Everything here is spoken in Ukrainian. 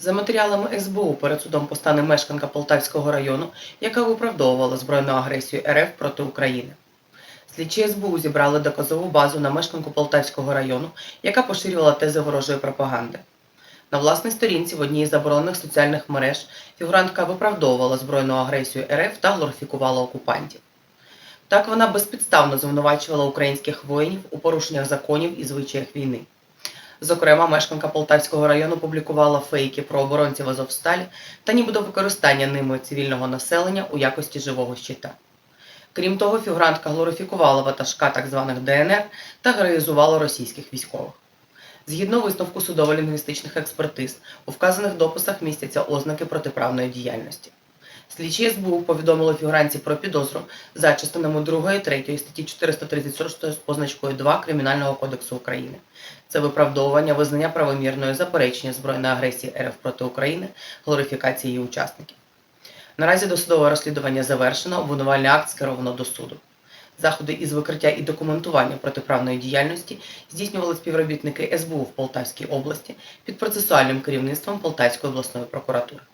За матеріалами СБУ перед судом постане мешканка Полтавського району, яка виправдовувала збройну агресію РФ проти України. Слідчі СБУ зібрали доказову базу на мешканку Полтавського району, яка поширювала тези ворожої пропаганди. На власній сторінці в одній із заборонених соціальних мереж фігурантка виправдовувала збройну агресію РФ та глорифікувала окупантів. Так вона безпідставно звинувачувала українських воїнів у порушеннях законів і звичаях війни. Зокрема, мешканка Полтавського району публікувала фейки про оборонців Азовсталі та нібито використання ними цивільного населення у якості живого щита. Крім того, фігурантка глорифікувала ватажка так званих ДНР та героїзувала російських військових. Згідно висновку судово-лінгвістичних експертиз, у вказаних дописах містяться ознаки протиправної діяльності. Слідчі СБУ повідомили фігуранці про підозру за частинами 2 і 3 статті 436 з позначкою 2 Кримінального кодексу України. Це виправдовування визнання правомірної заперечення збройної агресії РФ проти України, глорифікації її учасників. Наразі досудове розслідування завершено, обвинувальний акт скеровано до суду. Заходи із викриття і документування протиправної діяльності здійснювали співробітники СБУ в Полтавській області під процесуальним керівництвом Полтавської обласної прокуратури.